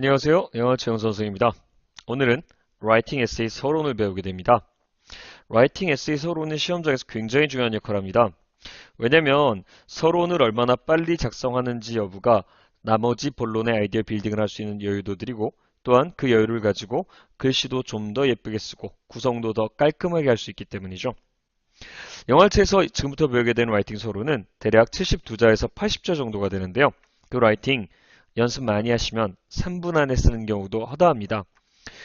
안녕하세요. 영어 채용 선생입니다. 오늘은 라이팅 에세이 서론을 배우게 됩니다. 라이팅 에세이 서론은 시험장에서 굉장히 중요한 역할을 합니다. 왜냐면 서론을 얼마나 빨리 작성하는지 여부가 나머지 본론의 아이디어 빌딩을 할 수 있는 여유도 드리고 또한 그 여유를 가지고 글씨도 좀 더 예쁘게 쓰고 구성도 더 깔끔하게 할 수 있기 때문이죠. 영화체에서 지금부터 배우게 되는 라이팅 서론은 대략 72자에서 80자 정도가 되는데요. 그 라이팅 연습 많이 하시면 3분 안에 쓰는 경우도 허다합니다.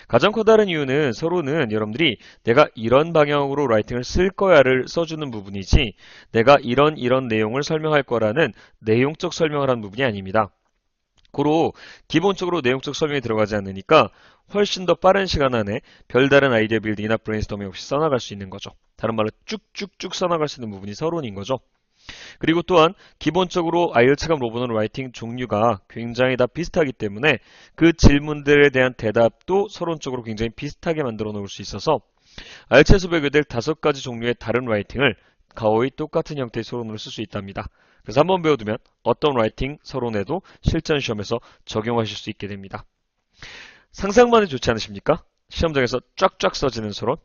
가장 커다란 이유는 서로는 여러분들이 내가 이런 방향으로 라이팅을 쓸 거야를 써주는 부분이지 내가 이런 이런 내용을 설명할 거라는 내용적 설명을 하는 부분이 아닙니다. 고로 기본적으로 내용적 설명이 들어가지 않으니까 훨씬 더 빠른 시간 안에 별다른 아이디어 빌딩이나 브레인스토밍 없이 써나갈 수 있는 거죠. 다른 말로 쭉쭉쭉 써나갈 수 있는 부분이 서론인 거죠. 그리고 또한 기본적으로 아이엘츠감 로보는 라이팅 종류가 굉장히 다 비슷하기 때문에 그 질문들에 대한 대답도 서론적으로 굉장히 비슷하게 만들어 놓을 수 있어서 아이엘츠에서 배우될 다섯 가지 종류의 다른 라이팅을 거의 똑같은 형태의 서론으로 쓸 수 있답니다. 그래서 한번 배워두면 어떤 라이팅 서론에도 실전 시험에서 적용하실 수 있게 됩니다. 상상만 해도 좋지 않으십니까? 시험장에서 쫙쫙 써지는 서론.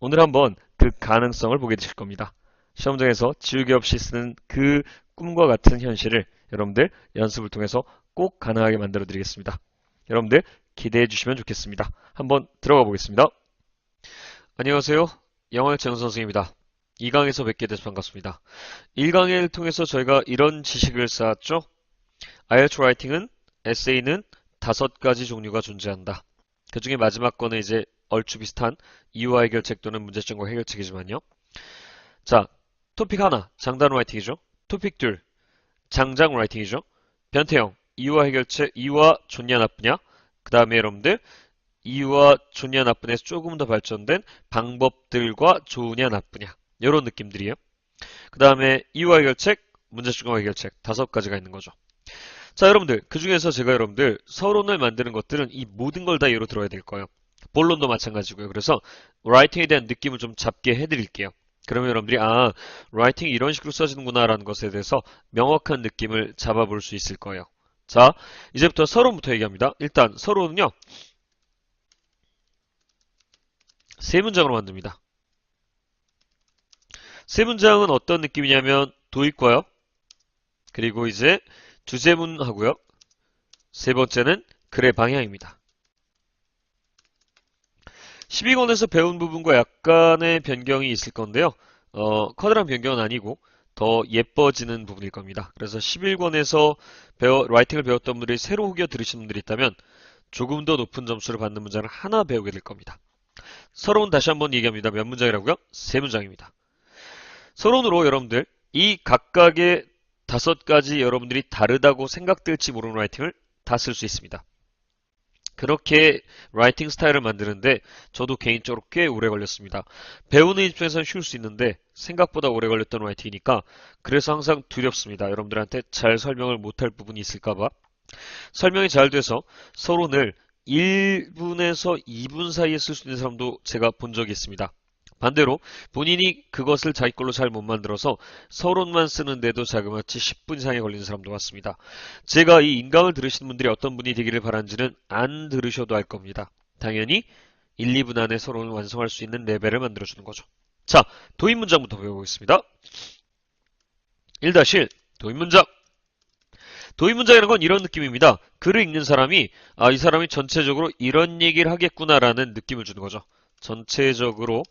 오늘 한번 그 가능성을 보게 되실 겁니다. 시험장에서 지우개 없이 쓰는 그 꿈과 같은 현실을 여러분들 연습을 통해서 꼭 가능하게 만들어 드리겠습니다. 여러분들 기대해 주시면 좋겠습니다. 한번 들어가 보겠습니다. 안녕하세요. 영어의 재영 선생입니다. 2강에서 뵙게 돼서 반갑습니다. 1강을 통해서 저희가 이런 지식을 쌓았죠. IELTS 라이팅은 에세이는 다섯 가지 종류가 존재한다. 그 중에 마지막 거는 이제 얼추 비슷한 이유와 해결책 또는 문제점과 해결책이지만요. 자, 토픽 하나, 장단 라이팅이죠. 토픽 둘, 장장 라이팅이죠. 변태형, 이유와 해결책, 이유와 좋냐 나쁘냐. 그 다음에 여러분들 이유와 좋냐 나쁘냐에서 조금 더 발전된 방법들과 좋으냐 나쁘냐. 이런 느낌들이에요. 그 다음에 이유와 해결책, 문제점과 해결책 다섯 가지가 있는 거죠. 자, 여러분들 그 중에서 제가 여러분들 서론을 만드는 것들은 이 모든 걸 다 예로 들어야 될 거예요. 본론도 마찬가지고요. 그래서 라이팅에 대한 느낌을 좀 잡게 해드릴게요. 그러면 여러분들이 아 라이팅이 이런 식으로 써지는구나 라는 것에 대해서 명확한 느낌을 잡아볼 수 있을 거예요. 자 이제부터 서론부터 얘기합니다. 일단 서론은요 세 문장으로 만듭니다. 세 문장은 어떤 느낌이냐면 도입과요. 그리고 이제 주제문 하고요. 세 번째는 글의 방향입니다. 12권에서 배운 부분과 약간의 변경이 있을 건데요. 어, 커다란 변경은 아니고 더 예뻐지는 부분일 겁니다. 그래서 11권에서 배워, 라이팅을 배웠던 분들이 새로 후겨 들으신 분들이 있다면 조금 더 높은 점수를 받는 문장을 하나 배우게 될 겁니다. 서론은 다시 한번 얘기합니다. 몇 문장이라고요? 세 문장입니다. 서론으로 여러분들 이 각각의 다섯 가지 여러분들이 다르다고 생각될지 모르는 라이팅을 다 쓸 수 있습니다. 그렇게 라이팅 스타일을 만드는데 저도 개인적으로 꽤 오래 걸렸습니다. 배우는 입장에서는 쉬울 수 있는데 생각보다 오래 걸렸던 라이팅이니까 그래서 항상 두렵습니다. 여러분들한테 잘 설명을 못할 부분이 있을까봐. 설명이 잘 돼서 서론을 1분에서 2분 사이에 쓸 수 있는 사람도 제가 본 적이 있습니다. 반대로 본인이 그것을 자기 걸로 잘 못 만들어서 서론만 쓰는데도 자그마치 10분 이상이 걸리는 사람도 많습니다. 제가 이 인강을 들으시는 분들이 어떤 분이 되기를 바란지는 안 들으셔도 알 겁니다. 당연히 1, 2분 안에 서론을 완성할 수 있는 레벨을 만들어주는 거죠. 자, 도입 문장부터 배워보겠습니다. 1-1 도입 문장 도입 문장이라는 건 이런 느낌입니다. 글을 읽는 사람이 아, 이 사람이 전체적으로 이런 얘기를 하겠구나라는 느낌을 주는 거죠. 전체적으로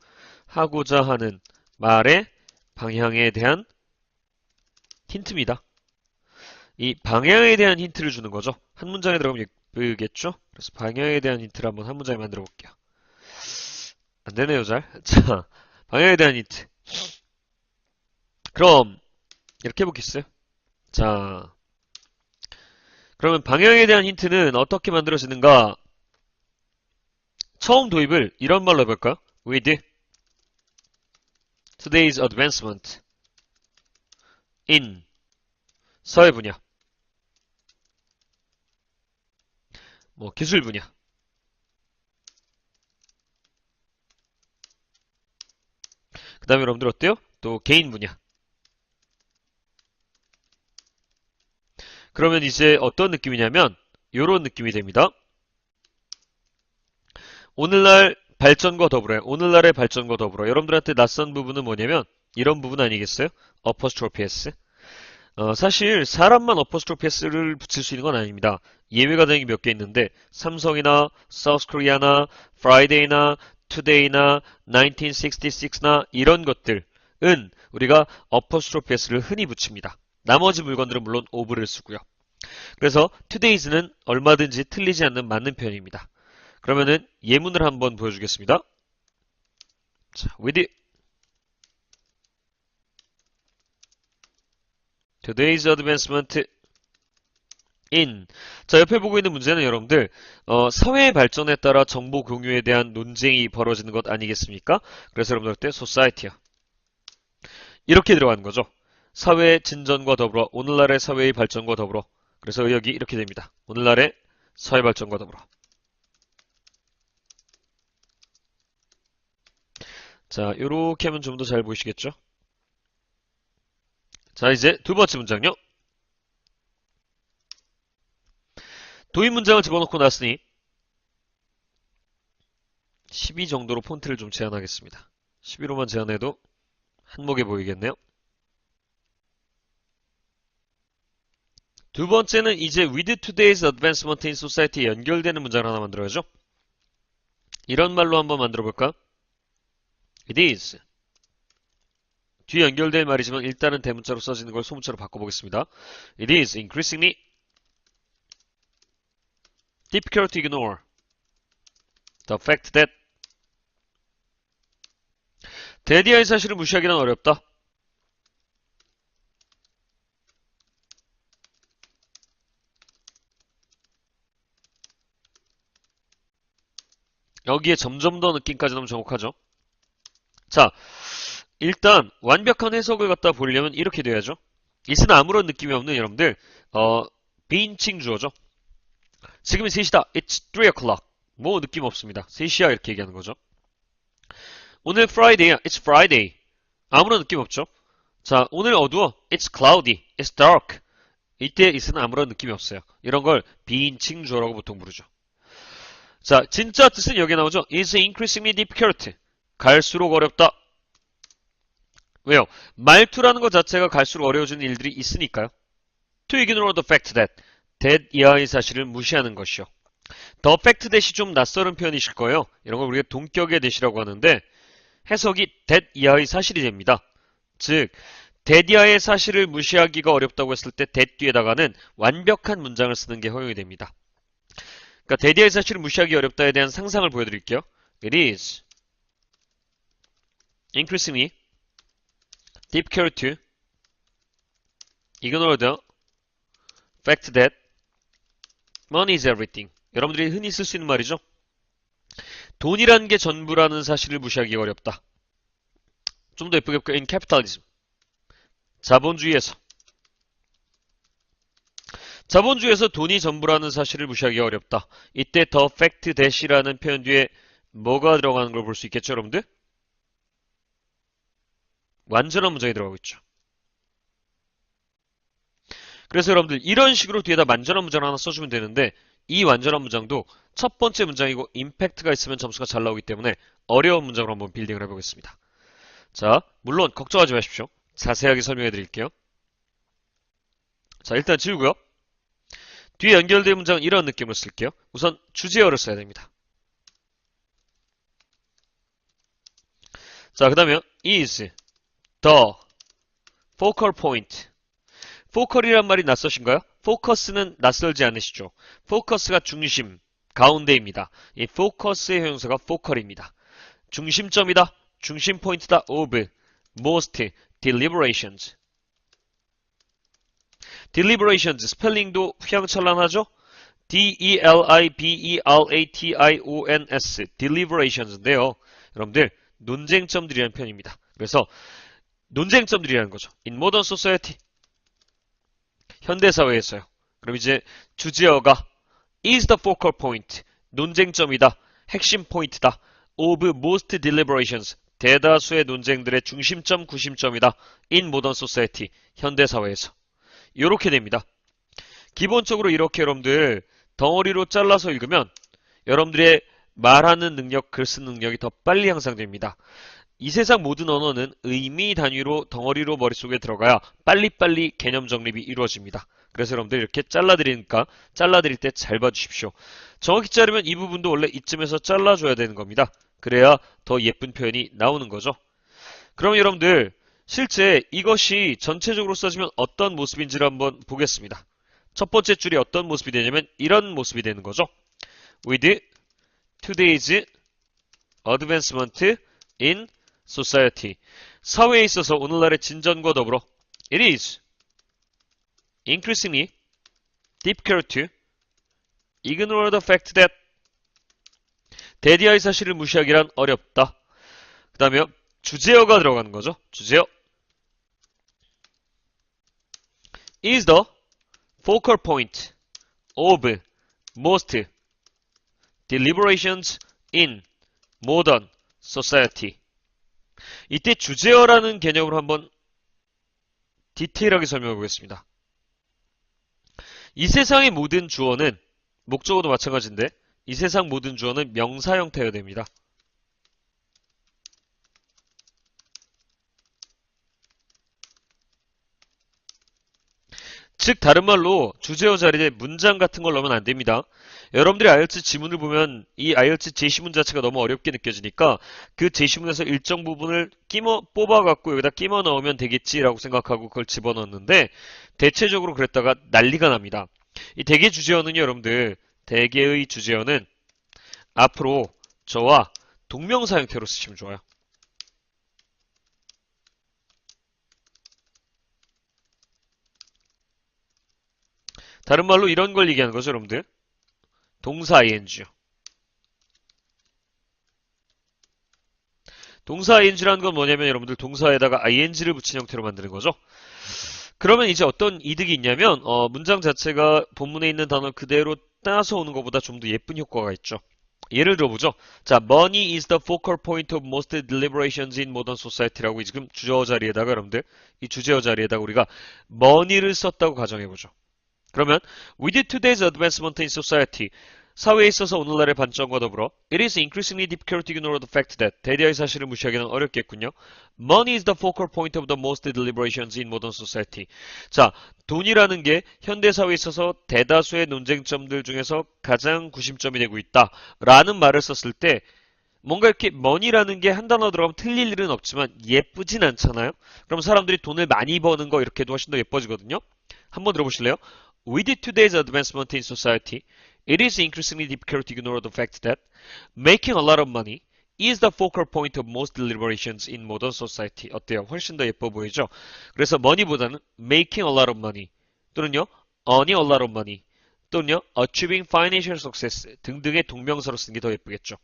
하고자 하는 말의 방향에 대한 힌트입니다. 이 방향에 대한 힌트를 주는 거죠. 한 문장에 들어가면 예쁘겠죠? 그래서 방향에 대한 힌트를 한번 한 문장에 만들어 볼게요. 안 되네요, 잘. 자, 방향에 대한 힌트. 그럼, 이렇게 해보겠어요? 자, 그러면 방향에 대한 힌트는 어떻게 만들어지는가? 처음 도입을 이런 말로 해볼까요? with today's advancement in 사회 분야 뭐 기술 분야 그 다음에 여러분들 어때요? 또 개인 분야 그러면 이제 어떤 느낌이냐면 이런 느낌이 됩니다. 오늘날 발전과 더불어요. 오늘날의 발전과 더불어. 여러분들한테 낯선 부분은 뭐냐면 이런 부분 아니겠어요? 어퍼스트로피 S. 어, 사실 사람만 어퍼스트로피 S를 붙일 수 있는 건 아닙니다. 되는 게몇개 있는데 삼성이나 사우스코리아나 프라이데이나 투데이나 1966나 이런 것들은 우리가 어퍼스트로피 S를 흔히 붙입니다. 나머지 물건들은 물론 오브를 쓰고요. 그래서 today's는 얼마든지 틀리지 않는 맞는 표현입니다. 그러면은 예문을 한번 보여주겠습니다. 자, with today's advancement in 자 옆에 보고 있는 문제는 여러분들 어, 사회의 발전에 따라 정보 공유에 대한 논쟁이 벌어지는 것 아니겠습니까? 그래서 여러분들 때 society야 이렇게 들어가는 거죠. 사회의 진전과 더불어 오늘날의 사회의 발전과 더불어 그래서 의역이 이렇게 됩니다. 오늘날의 사회 발전과 더불어 자, 요렇게 하면 좀 더 잘 보이시겠죠? 자, 이제 두 번째 문장요. 도입 문장을 집어넣고 났으니 12 정도로 폰트를 좀 제한하겠습니다. 12로만 제한해도 한목에 보이겠네요. 두 번째는 이제 with today's advancement in society에 연결되는 문장을 하나 만들어야죠. 이런 말로 한번 만들어 볼까? It is. 뒤에 연결될 말이지만 일단은 대문자로 써지는 걸 소문자로 바꿔보겠습니다. It is increasingly difficult to ignore the fact that 대디아의 사실을 무시하기는 어렵다. 여기에 점점 더 느낌까지 너무 정확하죠? 자, 일단 완벽한 해석을 갖다 보려면 이렇게 돼야죠. 이는 아무런 느낌이 없는 여러분들 어, 비인칭 주어죠. 지금이 3시다. It's 3 o'clock. 뭐 느낌 없습니다. 3시야 이렇게 얘기하는 거죠. 오늘 Friday야. It's Friday. 아무런 느낌 없죠. 자, 오늘 어두워. It's cloudy. It's dark. 이때 it은 아무런 느낌이 없어요. 이런 걸 비인칭 주어라고 보통 부르죠. 자, 진짜 뜻은 여기에 나오죠. is increasingly difficult. 갈수록 어렵다. 왜요? 말투라는 것 자체가 갈수록 어려워지는 일들이 있으니까요. To ignore the fact that that 이하의 사실을 무시하는 것이요. the fact that이 좀 낯설은 표현이실 거예요. 이런 걸 우리가 동격의 that이라고 하는데 해석이 that 이하의 사실이 됩니다. 즉 that 이하의 사실을 무시하기가 어렵다고 했을 때 that 뒤에다가는 완벽한 문장을 쓰는 게 허용이 됩니다. 그러니까 대디아의 사실을 무시하기 어렵다에 대한 상상을 보여드릴게요. It is increasingly difficult to ignore the fact that money is everything. 여러분들이 흔히 쓸 수 있는 말이죠. 돈이라는 게 전부라는 사실을 무시하기 어렵다. 좀 더 예쁘게 볼까요? In capitalism. 자본주의에서 자본주의에서 돈이 전부라는 사실을 무시하기 어렵다. 이때 the fact that이라는 표현 뒤에 뭐가 들어가는 걸 볼 수 있겠죠, 여러분들? 완전한 문장이 들어가고 있죠. 그래서 여러분들 이런 식으로 뒤에다 완전한 문장 하나 써주면 되는데 이 완전한 문장도 첫 번째 문장이고 임팩트가 있으면 점수가 잘 나오기 때문에 어려운 문장으로 한번 빌딩을 해보겠습니다. 자, 물론 걱정하지 마십시오. 자세하게 설명해 드릴게요. 자, 일단 지우고요. 뒤에 연결된 문장은 이런 느낌으로 쓸게요. 우선 주제어를 써야 됩니다. 자, 그 다음에 is the focal point. 포컬이란 말이 낯서신가요? 포커스는 낯설지 않으시죠? 포커스가 중심, 가운데입니다. 이 포커스의 형용사가 포컬입니다. 중심점이다, 중심 포인트다, of, most, deliberations. deliberations 스펠링도 휘황찬란하죠? D-E-L-I-B-E-R-A-T-I-O-N-S deliberations,인데요. 여러분들 논쟁점들이라는 표현입니다. 그래서 논쟁점들이라는 거죠. In modern society 현대사회에서요. 그럼 이제 주제어가 is the focal point 논쟁점이다. 핵심 포인트다. of most deliberations 대다수의 논쟁들의 중심점, 구심점이다. in modern society 현대사회에서 이렇게 됩니다. 기본적으로 이렇게 여러분들 덩어리로 잘라서 읽으면 여러분들의 말하는 능력, 글 쓰는 능력이 더 빨리 향상됩니다. 이 세상 모든 언어는 의미 단위로 덩어리로 머릿속에 들어가야 빨리빨리 개념 정립이 이루어집니다. 그래서 여러분들 이렇게 잘라드리니까 잘라드릴 때 잘 봐주십시오. 정확히 자르면 이 부분도 원래 이쯤에서 잘라줘야 되는 겁니다. 그래야 더 예쁜 표현이 나오는 거죠. 그럼 여러분들 실제 이것이 전체적으로 써지면 어떤 모습인지를 한번 보겠습니다. 첫 번째 줄이 어떤 모습이 되냐면 이런 모습이 되는 거죠. With today's advancement in society. 사회에 있어서 오늘날의 진전과 더불어 it is increasingly difficult to ignore the fact that 대디아의 사실을 무시하기란 어렵다. 그 다음에 주제어가 들어가는 거죠. 주제어 is the focal point of most deliberations in modern society. 이때 주제어라는 개념으로 한번 디테일하게 설명해 보겠습니다. 이 세상의 모든 주어는 목적어도 마찬가지인데 이 세상 모든 주어는 명사 형태가 됩니다. 즉 다른 말로 주제어 자리에 문장 같은 걸 넣으면 안 됩니다. 여러분들이 IELTS 지문을 보면 이 IELTS 제시문 자체가 너무 어렵게 느껴지니까 그 제시문에서 일정 부분을 끼워 뽑아갖고 여기다 끼워 넣으면 되겠지라고 생각하고 그걸 집어넣었는데 대체적으로 그랬다가 난리가 납니다. 이 대개 주제어는요 여러분들 대개의 주제어는 앞으로 저와 동명사 형태로 쓰시면 좋아요. 다른 말로 이런 걸 얘기하는 거죠, 여러분들. 동사 ing요. 동사 ing라는 건 뭐냐면 여러분들 동사에다가 ing를 붙인 형태로 만드는 거죠. 그러면 이제 어떤 이득이 있냐면 어, 문장 자체가 본문에 있는 단어 그대로 따서 오는 것보다 좀 더 예쁜 효과가 있죠. 예를 들어보죠. 자, money is the focal point of most deliberations in modern society라고 지금 주제어 자리에다가 여러분들 이 주제어 자리에다가 우리가 money를 썼다고 가정해보죠. 그러면 with today's advancement in society 사회에 있어서 오늘날의 발전과 더불어 it is increasingly difficult to ignore the fact that 대대의 사실을 무시하기는 어렵겠군요. Money is the focal point of the most deliberations in modern society. 자, 돈이라는 게 현대 사회에 있어서 대다수의 논쟁점들 중에서 가장 구심점이 되고 있다. 라는 말을 썼을 때 뭔가 이렇게 money라는 게 한 단어 들어가면 틀릴 일은 없지만 예쁘진 않잖아요. 그럼 사람들이 돈을 많이 버는 거 이렇게도 훨씬 더 예뻐지거든요. 한번 들어보실래요? With today's advancement in society, it is increasingly difficult to ignore the fact that making a lot of money is the focal point of most deliberations in modern society. 어때요? 훨씬 더 예뻐 보이죠? 그래서 money보다는 making a lot of money 또는요 earning a lot of money 또는요 achieving financial success 등등의 동명사로 쓰는 게 더 예쁘겠죠.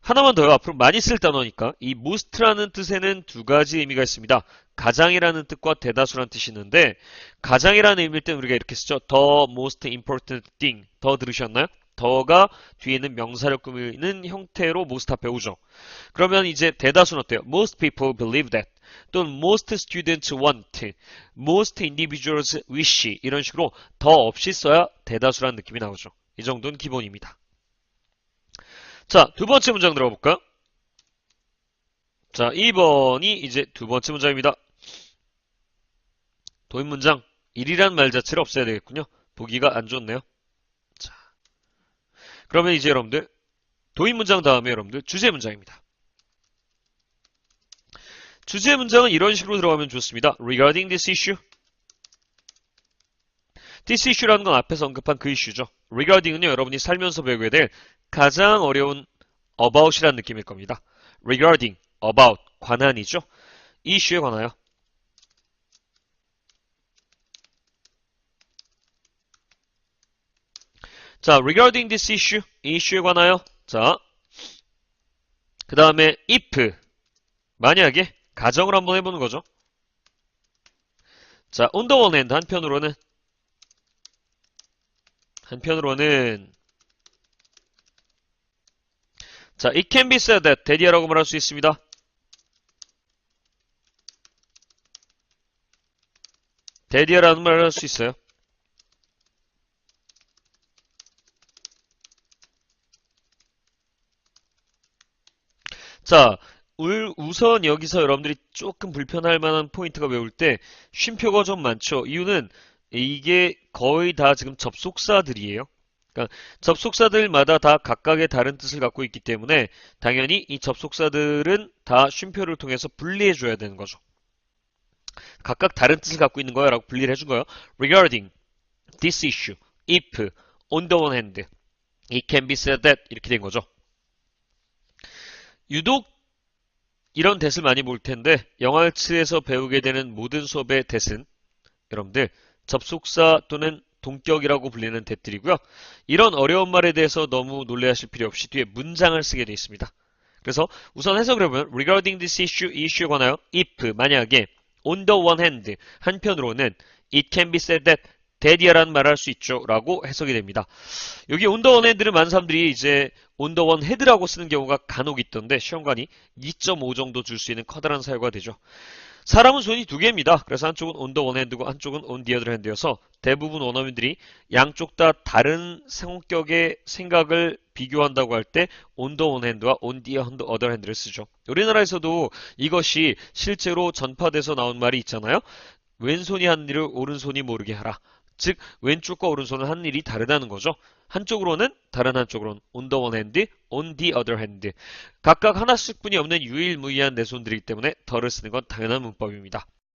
하나만 더요. 앞으로 많이 쓸 단어니까 이 most라는 뜻에는 두 가지 의미가 있습니다. 가장이라는 뜻과 대다수라는 뜻이 있는데 가장이라는 의미일 때 우리가 이렇게 쓰죠. the most important thing. 더 들으셨나요? 더가 뒤에 있는 명사를 꾸미는 형태로 most 앞에 오죠. 그러면 이제 대다수는 어때요? Most people believe that. 또는 most students want. Most individuals wish. 이런 식으로 더 없이 써야 대다수라는 느낌이 나오죠. 이 정도는 기본입니다. 자, 두 번째 문장 들어가 볼까요? 자, 2번이 이제 두 번째 문장입니다. 도입 문장 1이란 말 자체를 없애야 되겠군요. 보기가 안 좋네요. 자, 그러면 이제 여러분들 도입 문장 다음에 여러분들 주제 문장입니다. 주제 문장은 이런 식으로 들어가면 좋습니다. Regarding this issue. This issue라는 건 앞에서 언급한 그 이슈죠. Regarding은요, 여러분이 살면서 배우게 될 가장 어려운 about이라는 느낌일 겁니다. regarding, about, 관한이죠. 이 이슈에 관하여. 자, regarding this issue, 이 이슈에 관하여. 자, 그 다음에 if, 만약에 가정을 한번 해보는 거죠. 자, on the one hand, 한편으로는 한편으로는 자, it can be said that 대디어라고 말할 수 있습니다. 대디어라는 말을 할 수 있어요. 자, 울- 우선 여기서 여러분들이 조금 불편할 만한 포인트가 외울 때 쉼표가 좀 많죠. 이유는 이게 거의 다 지금 접속사들이에요. 그러니까 접속사들마다 다 각각의 다른 뜻을 갖고 있기 때문에 당연히 이 접속사들은 다 쉼표를 통해서 분리해 줘야 되는 거죠. 각각 다른 뜻을 갖고 있는 거야 라고 분리를 해준 거예요. regarding, this issue, if, on the one hand, it can be said that 이렇게 된 거죠. 유독 이런 대을 많이 볼 텐데 영알츠에서 배우게 되는 모든 수업의 대은 여러분들 접속사 또는 동격이라고 불리는 대들이고요. 이런 어려운 말에 대해서 너무 놀래하실 필요 없이 뒤에 문장을 쓰게 되어 있습니다. 그래서 우선 해석을 해보면 regarding this issue, 이 이슈에 관하여 if 만약에 on the one hand 한편으로는 it can be said that that이라는 말을 할 수 있죠 라고 해석이 됩니다. 여기 one hand를 많은 사람들이 이제 on the one head라고 쓰는 경우가 간혹 있던데 시험관이 2.5 정도 줄 수 있는 커다란 사유가 되죠. 사람은 손이 두 개입니다. 그래서 한쪽은 on the one hand고 한쪽은 on the other hand여서 대부분 원어민들이 양쪽 다 다른 성격의 생각을 비교한다고 할 때 on the one hand와 on the other hand를 쓰죠. 우리나라에서도 이것이 실제로 전파돼서 나온 말이 있잖아요. 왼손이 하는 일을 오른손이 모르게 하라. 즉 왼쪽과 오른손은 하는 일이 다르다는 거죠. 한쪽으로는 다른 한쪽으로는 on the one hand, on the other hand. 각각 하나씩뿐이 없는 유일무이한 내 손들이기 때문에 더를 쓰는 건 당연한 문법입니다.